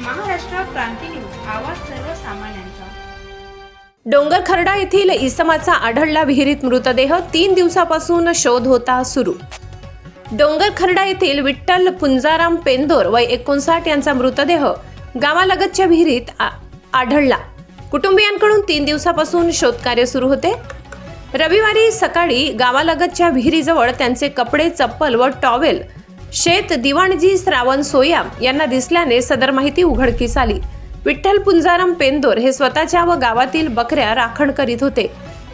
क्रांती news आवाज सर्वसामान्यांचा. डोंगर खर्डा येथील इसमाचा आढळला विहिरीत मृतदेह तीन दिवसापासून शोध होता सुरू. डोंगर खर्डा येथील विठ्ठल पुंजाराम पेंदोर वय एकोणसाठ यांचा मृतदेह गावालगतच्या विहिरीत आ- आढळला. कुटुंबियांकडून तीन दिवसापासून शोधकार्य सुरू होते. रविवारी सकाळी गावालगतच्या विहिरीजवळ त्यांचे कपडे चप्पल व टॉवेल शेत दिवाणजी श्रावण सोयाम यांना दिसल्याने सदर माहिती उघडकीस आली. विठ्ठल पुंजाराम पेंदोर हे स्वतःच्या व गावातील बकऱ्या राखण करीत होते.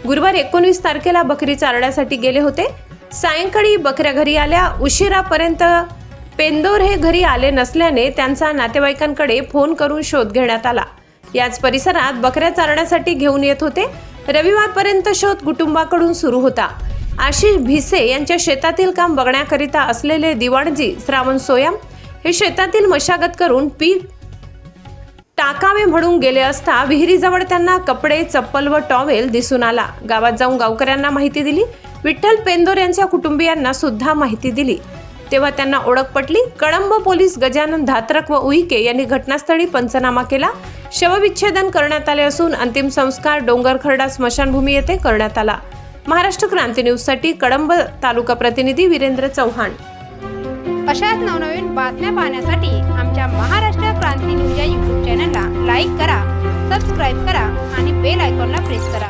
गुरुवार एकोणीस तारखेला बकरी चारण्यासाठी गेले होते. सायंकाळी बकऱ्या घरी आल्या. उशिरापर्यंत पेंदोर हे घरी आले नसल्याने त्यांचा नातेवाईकांकडे फोन करून शोध घेण्यात आला. याच परिसरात बकऱ्या चारण्यासाठी घेऊन येत होते. रविवारपर्यंत शोध कुटुंबाकडून सुरू होता. आशिष भिसे यांच्या शेतातील काम बघण्याकरिता असलेले दिवाणजी श्रावण सोयाम हे शेतातील मशागत करून पीक टाकावे म्हणून गेले असता विहिरीजवळ त्यांना कपडे चप्पल व टॉवेल दिसून आला. गावात जाऊन गावकऱ्यांना माहिती दिली. विठ्ठल पेंदोर यांच्या कुटुंबियांना सुद्धा माहिती दिली. तेव्हा त्यांना ओळख पटली. कळंब पोलीस गजानन धात्रक व उईके यांनी घटनास्थळी पंचनामा केला. शवविच्छेदन करण्यात आले असून अंतिम संस्कार डोंगरखर्डा स्मशानभूमी येथे करण्यात आला. महाराष्ट्र क्रांती न्यूजसाठी कडंब तालुका प्रतिनिधी वीरेंद्र चव्हाण अशाच नवनवीन बातम्या पाहण्यासाठी आमच्या महाराष्ट्र क्रांती न्यूज या यूट्यूब चॅनलला लाईक करा सबस्क्राईब करा आणि बेल आयकॉनला प्रेस करा.